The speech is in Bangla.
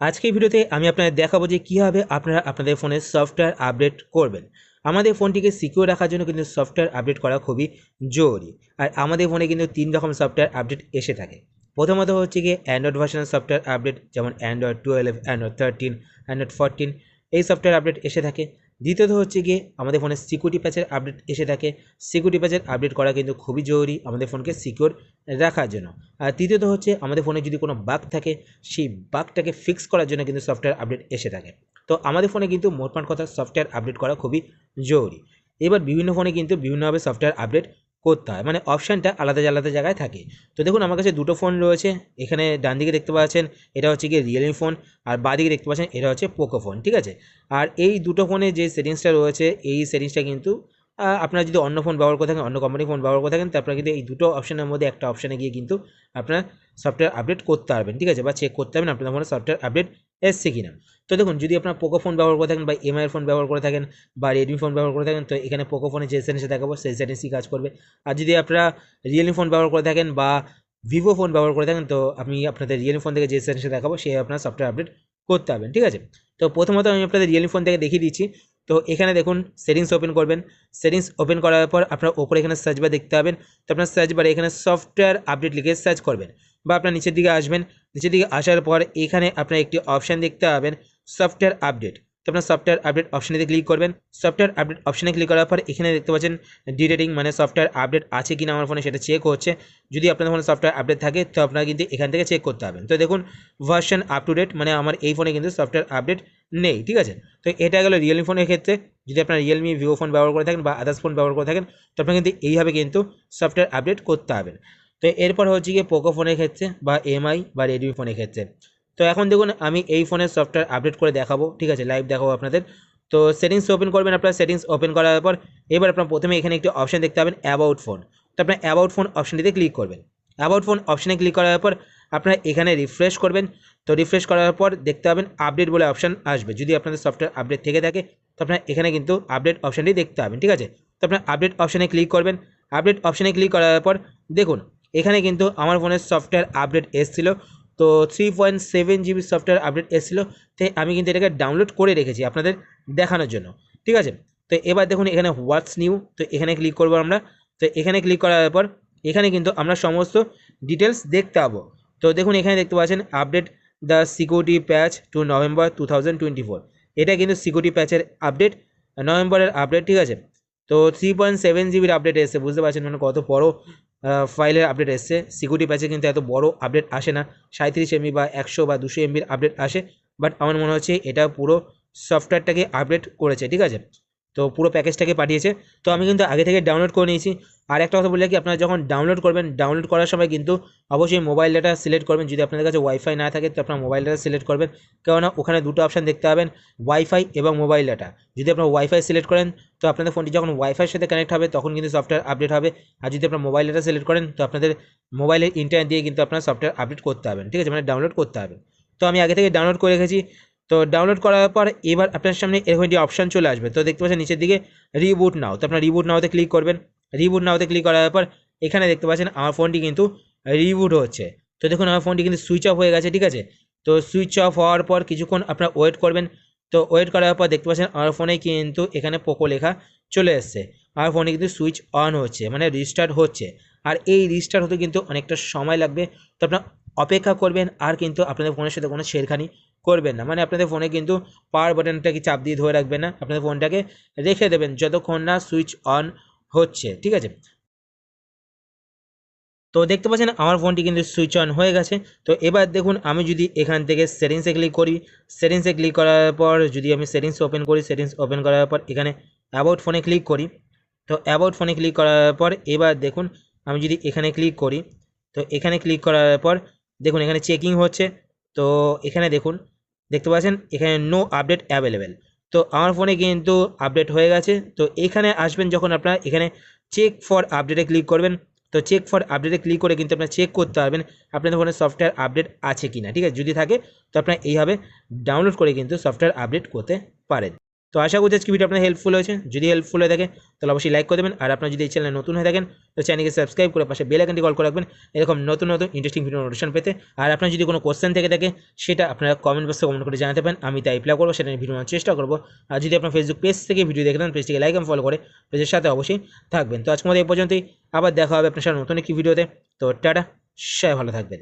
আজকের ভিডিওতে আমি আপনাদের দেখাবো যে কীভাবে আপনারা আপনাদের ফোনের সফটওয়্যার আপডেট করবেন। আমাদের ফোনটিকে সিকিউর রাখার জন্য কিন্তু সফটওয়্যার আপডেট করা খুবই জরুরি। আর আমাদের ফোনে কিন্তু তিন রকম সফটওয়্যার আপডেট এসে থাকে। প্রথমত হচ্ছে গিয়ে অ্যান্ড্রয়েড ভার্সনের সফটওয়্যার আপডেট যেমন Android twelve Android thirteen Android fourteen এই সফটওয়্যার আপডেট এসে থাকে। দ্বিতীয়ত হচ্ছে গিয়ে আমাদের ফোনে সিকিউরিটি প্যাচের আপডেট এসে থাকে। সিকিউরিটি প্যাচের আপডেট করা কিন্তু খুবই জরুরি আমাদের ফোনকে সিকিউর রাখার জন্য। আর তৃতীয়ত হচ্ছে আমাদের ফোনে যদি কোনো বাগ থাকে, সেই বাগটাকে ফিক্স করার জন্য কিন্তু সফটওয়্যার আপডেট এসে থাকে। তো আমাদের ফোনে কিন্তু মোটমাট কথা সফটওয়্যার আপডেট করা খুবই জরুরি। এবার বিভিন্ন ফোনে কিন্তু বিভিন্নভাবে সফটওয়্যার আপডেট করতে হয়। মানে অপশানটা আলাদা আলাদা জায়গায় থাকে। তো দেখুন, আমার কাছে দুটো ফোন রয়েছে। এখানে ডান দিকে দেখতে পাচ্ছেন, এটা হচ্ছে গিয়ে রিয়েলমি ফোন আর বাঁ দিকে দেখতে পাচ্ছেন, এটা হচ্ছে পোকো ফোন ঠিক আছে? আর এই দুটো ফোনে যে সেটিংসটা রয়েছে, এই সেটিংসটা কিন্তু আপনারা যদি অন্য ফোন ব্যবহার করে থাকেন, অন্য কোম্পানির ফোন ব্যবহার করে থাকেন তো আপনারা কিন্তু এই দুটো অপশানের মধ্যে একটা অপশানে গিয়ে কিন্তু আপনার সফটওয়্যার আপডেট করতে পারবেন, ঠিক আছে? বা চেক করতে পারবেন, আপনাদের ফোনে সফটওয়্যার আপডেট এসছে কিনা। তো দেখুন, যদি আপনার পোকো ফোন ব্যবহার করে থাকেন বা এমআইয়ের ফোন ব্যবহার করে থাকেন বা রেডমি ফোন ব্যবহার করে থাকেন, তো এখানে পোকো ফোনে যে সেটিংসে দেখাবো, সেই সেটিংসই কাজ করবে। আর যদি আপনারা রিয়েলমি ফোন ব্যবহার করে থাকেন বা ভিভো ফোন ব্যবহার করে থাকেন, তো আমি আপনাদের রিয়েলমি ফোন থেকে যে সেটিংসে দেখাবো, সেই আপনার সফটওয়্যার আপডেট করতে পারবেন, ঠিক আছে? তো প্রথমত আমি আপনাদের রিয়েলমি ফোন থেকে দেখিয়ে দিচ্ছি। তো এখানে দেখুন সেটিংস ওপেন করবেন। সেটিংস ওপেন করার পর আপনার ওপরে এখানে সার্চ বার দেখতে পাবেন। তো আপনার সার্চ বারে এখানে সফটওয়্যার আপডেট লিখে সার্চ করবেন। বা আপনার নিচের দিকে আসবেন, নিচের দিকে আসার পর এখানে আপনার একটি অপশান দেখতে পাবেন সফটওয়্যার আপডেট তো আপনার সফটওয়্যার আপডেট অপশানে ক্লিক করবেন সফটওয়্যার আপডেট অপশানে ক্লিক করার পর এখানে দেখতে পাচ্ছেন ডিটেটিং মানে সফটওয়্যার আপডেট আছে কিনা আমার ফোনে সেটা চেক হচ্ছে। যদি আপনার ফোনে সফটওয়্যার আপডেট থাকে, তো আপনারা কিন্তু এখান থেকে চেক করতে পারবেন। তো দেখুন ভার্সন আপ টু ডেট মানে আমার এই ফোনে কিন্তু সফটওয়্যার আপডেট নেই, ঠিক আছে? তো এটা গেলো রিয়েলমি ফোনের ক্ষেত্রে। যদি আপনার রিয়েলমি ভিভো ফোন ব্যবহার করে থাকেন বা আদার্স ফোন ব্যবহার করে থাকেন, তো আপনারা কিন্তু এইভাবে কিন্তু সফটওয়্যার আপডেট করতে পারবেন। তো এরপর হচ্ছে গিয়ে পোকো ফোনের ক্ষেত্রে বা এমআই বা রেডমি ফোনের ক্ষেত্রে। তো এখন দেখুন, আমি এই ফোনের সফটওয়্যার আপডেট করে দেখাবো, ঠিক আছে? লাইভ দেখাবো আপনাদের। তো সেটিংস ওপেন করবেন আপনার। সেটিংস ওপেন করার পর এবার আপনার প্রথমে এখানে একটি অপশান দেখতে পাবেন অ্যাবাউট ফোন তো আপনার অ্যাবাউট ফোন অপশানটিতে ক্লিক করবেন। অ্যাবাউট ফোন অপশানে ক্লিক করার পর আপনারা এখানে রিফ্রেশ করবেন। তো রিফ্রেশ করার পর দেখতে পাবেন আপডেট বলে অপশান আসবে। যদি আপনাদের সফটওয়্যার আপডেট থেকে থাকে, তো আপনার এখানে কিন্তু আপডেট অপশানটি দেখতে পাবেন, ঠিক আছে? তো আপনার আপডেট অপশানে ক্লিক করবেন। আপডেট অপশানে ক্লিক করার পর দেখুন এখানে কিন্তু আমার ফোনের সফটওয়্যার আপডেট এসেছিল। তো three point seven GB software update এসেছিল। তাই আমি কিন্তু এটাকে ডাউনলোড করে রেখেছি আপনাদের দেখানোর জন্য। ঠিক আছে? তো এবার দেখুন এখানে হোয়াটস নিউ তো এখানে ক্লিক করব আমরা। তো এখানে ক্লিক করার পর এখানে কিন্তু আমরা সমস্ত ডিটেলস দেখতে পাবো। তো দেখুন এখানে দেখতে পাচ্ছেন update the security patch two November two এটা কিন্তু সিকিউরিটি প্যাচের আপডেট নভেম্বরের আপডেট ঠিক আছে? তো থ্রি পয়েন্ট সেভেন জিবির আপডেট এসছে, বুঝতে পারছেন মানে কত বড় ফাইলের আপডেট এসছে। সিকিউরিটি প্যাচে কিন্তু এত বড় আপডেট আসে না। সাঁত্রিশ এমবি বা একশো বা দুশো এমবির আপডেট আসে। বাট আমার মনে হচ্ছে এটা পুরো সফটওয়্যারটাকে আপডেট করেছে, ঠিক আছে? তো পুরো প্যাকেজটাকে পাঠিয়েছে। তো আমি কিন্তু আগে থেকে ডাউনলোড করে নিয়েছি। আর একটা কথা বললে কি, আপনারা যখন ডাউনলোড করবেন ডাউনলোড করার সময় কিন্তু অবশ্যই মোবাইল ডাটা সিলেক্ট করবেন। যদি আপনাদের কাছে ওয়াইফাই না থাকে, তো আপনার মোবাইল ডাটা সিলেক্ট করবেন। কেননা ওখানে দুটো অপশান দেখতে পাবেন ওয়াইফাই এবং মোবাইল ডাটা যদি আপনার ওয়াইফাই সিলেক্ট করেন, তো আপনাদের ফোনটি যখন ওয়াইফাইয়ের সাথে কানেক্ট হবে, তখন কিন্তু সফটওয়্যার আপডেট হবে। আর যদি আপনার মোবাইল ডাটা সিলেক্ট করেন, তো আপনাদের মোবাইলের ইন্টারনেট দিয়ে কিন্তু আপনার সফটওয়্যার আপডেট করতে হবেন ঠিক আছে? মানে ডাউনলোড করতে হবে তো আমি আগে থেকে ডাউনলোড করে রেখেছি। তো ডাউনলোড করার পর এবার আপনার সামনে এরকম একটি অপশান চলে আসবে। তো দেখতে পাচ্ছেন নিচের দিকে রিবুট নাও তো আপনার রিবুট নাওতে ক্লিক করবেন। রিবুট নাওতে ক্লিক করার পর এখানে দেখতে পাচ্ছেন আমার ফোনটি কিন্তু রিবুট হচ্ছে। তো দেখুন আমার ফোনটি কিন্তু সুইচ অফ হয়ে গেছে, ঠিক আছে? তো সুইচ অফ হওয়ার পর কিছুক্ষণ আপনার ওয়েট করবেন। তো ওয়েট করার পর দেখতে পাচ্ছেন আমার ফোনে কিন্তু এখানে পোকো লেখা চলে এসছে। আমার ফোনে কিন্তু সুইচ অন হচ্ছে মানে রিস্টার্ট হচ্ছে। আর এই রিস্টার্ট হতে কিন্তু অনেকটা সময় লাগবে। তো আপনার অপেক্ষা করবেন আর কিন্তু আপনাদের ফোনের সাথে কোনো ছেড়খানি করবেন না। মানে আপনাদের ফোনে কিন্তু পাওয়ার বাটনটাকে চাপ দিয়ে ধরে রাখবেন না, আপনাদের ফোনটাকে রেখে দেবেন যতক্ষণ না সুইচ অন হচ্ছে, ঠিক আছে? তো দেখতে পাচ্ছেন আমার ফোনটি কিন্তু সুইচ অন হয়ে গেছে। তো এবার দেখুন আমি যদি এখান থেকে সেটিংসে ক্লিক করি সেটিংসে ক্লিক করার পর যদি আমি সেটিংস ওপেন করি সেটিংস ওপেন করার পর এখানে অ্যাবাউট ফোনে ক্লিক করি। তো অ্যাবাউট ফোনে ক্লিক করার পর এবার দেখুন আমি যদি এখানে ক্লিক করি, তো এখানে ক্লিক করার পর দেখুন, এখানে চেকিং হচ্ছে। তো এখানে দেখুন, দেখতে পাচ্ছেন, এখানে নো আপডেট অ্যাভেলেবেল তো আমার ফোনে কিন্তু আপডেট হয়ে গেছে। তো এখানে আসবেন যখন আপনারা, এখানে চেক ফর আপডেটে ক্লিক করবেন। তো চেক ফর আপডেটে ক্লিক করে কিন্তু আপনারা চেক করতে পারবেন আপনাদের ফোনে সফটওয়্যার আপডেট আছে কি না ঠিক আছে? যদি থাকে, তো আপনারা এইভাবে ডাউনলোড করে কিন্তু সফটওয়্যার আপডেট করতে পারেন। তো আশা করছি আজকে ভিডিও আপনার হেল্পফুল হয়েছে। যদি হেল্পফুল হয়ে থাকে, তাহলে অবশ্যই লাইক করে দেবেন। আর আপনার যদি এই চ্যানেলে নতুন হয়ে থাকেন, তো চ্যানেলকে সাবস্ক্রাইব করে পাশে বেল আইকনটি কল করে রাখবেন। এরকম নতুন নতুন ইন্টারেস্টিং ভিডিও নোটিফিকেশন পেতে। আর আপনার যদি কোনো কোশ্চেন থেকে থাকে, সেটা আপনারা কমেন্ট বক্সে কমেন্ট করে জানাতে পারেন। আমি তাই রিপ্লাই করব, সেটা নিয়ে ভিডিও বানানোর চেষ্টা করব। আর যদি আপনার ফেসবুক পেজ থেকে ভিডিও দেখে দেন পেজটিকে লাইক এবং ফলো করে পেজের সাথে অবশ্যই থাকবেন। তো আজকে আমাদের এই পর্যন্তই। আবার দেখা হবে আপনার সাথে নতুন একটি ভিডিওতে তো টাটা, সবাই ভালো থাকবেন।